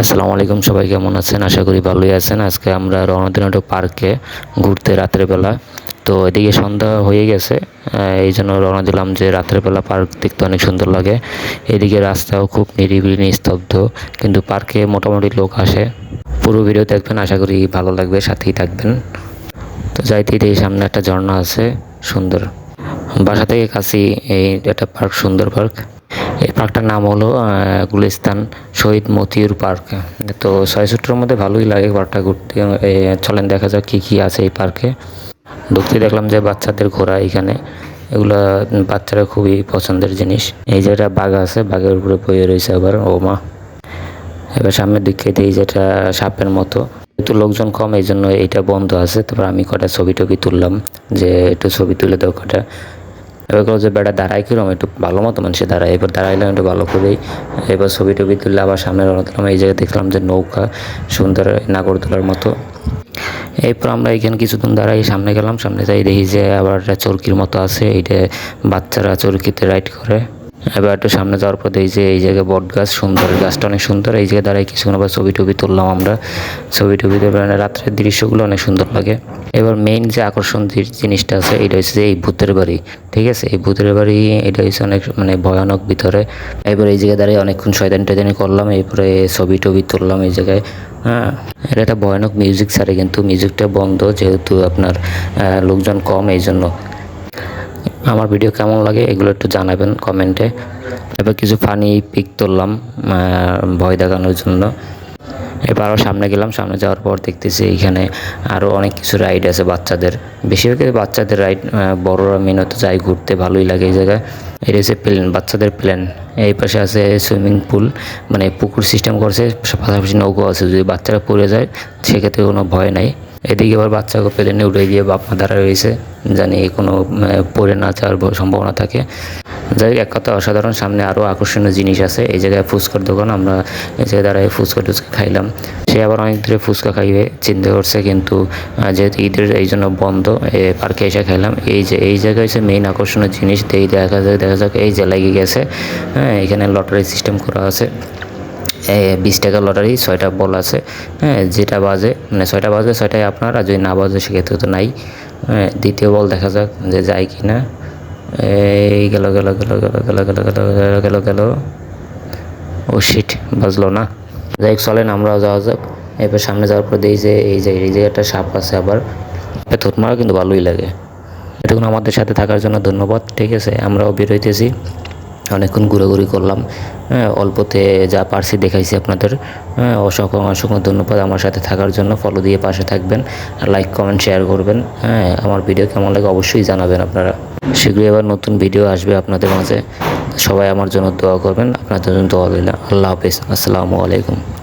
আসসালামু আলাইকুম, সবাই কেমন আছেন? আশা করি ভালোই আছেন। আজকে আমরা দিলাম পার্কে ঘুরতে রাত্রেবেলা। তো এদিকে সন্ধ্যা হয়ে গেছে। এই জন্য রওনা দিলাম যে রাত্রেবেলা পার্ক দেখতে অনেক সুন্দর লাগে। এদিকে রাস্তাও খুব নিরিবিলি, নিস্তব্ধ, কিন্তু পার্কে মোটামুটি লোক আসে। পুরো ভিডিও দেখবেন, আশা করি ভালো লাগবে, সাথেই থাকবেন। তো যাইতে এই সামনে একটা ঝর্ণা আছে, সুন্দর। বাসা থেকে কাছে এই একটা পার্ক, সুন্দর পার্ক। এই পার্কটার নাম হলো গুলিস্তান শহীদ মতিউর পার্ক তো ছয়ষট্টির মধ্যে ভালোই লাগে পার্কটা ঘুরতে। চলেন দেখা যাক কী কী আছে এই পার্কে ঢুকতে দেখলাম যে বাচ্চাদের ঘোরা এখানে। এগুলা বাচ্চারা খুবই পছন্দের জিনিস। এই যে একটা বাঘ আছে, বাঘের উপরে বয়ে রয়েছে আবার, ও মা। এবার সামনের দিকে দিই যেটা সাপের মতো। একটু লোকজন কম, এই জন্য এইটা বন্ধ আছে। তারপর আমি কটা ছবি টবি তুললাম, যে একটু ছবি তুলে দাও কটা। এবার করল যে, বেটা, দাঁড়াই কিরম একটু ভালো মতো মানুষে দাঁড়ায় এবার দাঁড়াইলাম একটু ভালো করেই এবার ছবি টবি তুললে আবার সামনে রওনা এই জায়গায় দেখলাম যে, নৌকা সুন্দর নাগর তোলার মতো। এরপর আমরা এখানে কিছুদিন দাঁড়াই, সামনে গেলাম। সামনে যাই দেখি যে, আবার চরকির মতো আছে। এইটা বাচ্চারা চরকিতে রাইড করে। এবার একটু সামনে যাওয়ার পর দেখি যে, এই জায়গায় বট গাছ, সুন্দর, গাছটা অনেক সুন্দর। এই জায়গায় দাঁড়াই কিছুক্ষণ আবার ছবি টবি তুললাম আমরা। ছবি টবি তুলে রাত্রের দৃশ্যগুলো অনেক সুন্দর লাগে। এবার মেইন যে আকর্ষণ জিনিসটা আছে, এটা হচ্ছে যে এই ভূতের বাড়ি, ঠিক আছে? এই ভূতের বাড়ি, এটা হচ্ছে অনেক মানে ভয়ানক ভিতরে। এবার এই জায়গায় দাঁড়িয়ে অনেকক্ষণ শয়তানি টয়তানি করলাম, এরপরে ছবি টবি তুললাম এই জায়গায়। হ্যাঁ এটা একটা ভয়ানক মিউজিক ছাড়ে কিন্তু। মিউজিকটা বন্ধ, যেহেতু আপনার লোকজন কম এই জন্য আমার ভিডিও কেমন লাগে এগুলো একটু জানাবেন কমেন্টে এবার কিছু ফানি পিক তুললাম ভয় দেখানোর জন্য। এবার আরও সামনে গেলাম, সামনে যাওয়ার পর দেখতেছি এখানে আরও অনেক কিছু রাইড আছে বাচ্চাদের। বেশিরভাগই বাচ্চাদের রাইড বড়রা মেনত যায় ঘুরতে, ভালোই লাগে এই জায়গায়। এটা হচ্ছে প্লেন বাচ্চাদের প্লেন এই পাশে আছে সুইমিং পুল মানে পুকুর সিস্টেম করছে, পাশাপাশি নৌকো আছে। যদি বাচ্চারা পড়ে যায়, সেক্ষেত্রে কোনো ভয় নাই। এদিকে আবার বাচ্চাকে প্লেনে উঠে দিয়ে বাপ মা দাঁড়া রয়েছে জানি কোনো পড়ে না যাওয়ার সম্ভাবনা থাকে। যাই হোক, এক কথা অসাধারণ সামনে আরও আকর্ষণীয় জিনিস আছে। এই জায়গায় ফুচকার দোকান আমরা এই জায়গায় দাঁড়ায় ফুচকা টুচকা খাইলাম। সে আবার অনেক দূরে ফুচকা খাইবে চিন্তা করছে কিন্তু যেহেতু ঈদের এই জন্য বন্ধ পার্কে এসে খাইলাম। এই যে এই জায়গায় হচ্ছে মেইন আকর্ষণীয় জিনিস দেখা যাক দেখা যাক এই যে লেগে গেছে হ্যাঁ এখানে লটারি সিস্টেম করা আছে। বিশ টাকা লটারি ছয়টা বল আছে হ্যাঁ যেটা বাজে মানে ছয়টা বাজে ছয়টায় আপনার আর যদি না বাজে সেক্ষেত্রে তো নাই হ্যাঁ, দ্বিতীয় বল দেখা যাক যে যায় কি না এই গেল গেল গেল গেল গেল গেল গেল গেল গেল গেল ও শিট বাজলো না যাই হোক চলেন আমরাও যাওয়া যাক এরপর সামনে যাওয়ার পর দেখি যে এই যে এই জায়গাটা সাপ আছে আবার থুত মারা কিন্তু ভালোই লাগে এতক্ষণ আমাদের সাথে থাকার জন্য ধন্যবাদ ঠিক আছে আমরাও বেরোইতেছি অনেকক্ষণ ঘোরাঘুরি করলাম। হ্যাঁ অল্পতে যা পারছি দেখাইছি আপনাদের। হ্যাঁ অসংখ্য অসংখ্য ধন্যবাদ আমার সাথে থাকার জন্য। ফলো দিয়ে পাশে থাকবেন লাইক কমেন্ট শেয়ার করবেন। হ্যাঁ আমার ভিডিও কেমন লাগে অবশ্যই জানাবেন আপনারা। শীঘ্রই আবার নতুন ভিডিও আসবে আপনাদের মাঝে। সবাই আমার জন্য দোয়া করবেন। আপনাদের জন্য দোয়া দিলাম আল্লাহ হাফিজ। আসসালামু আলাইকুম।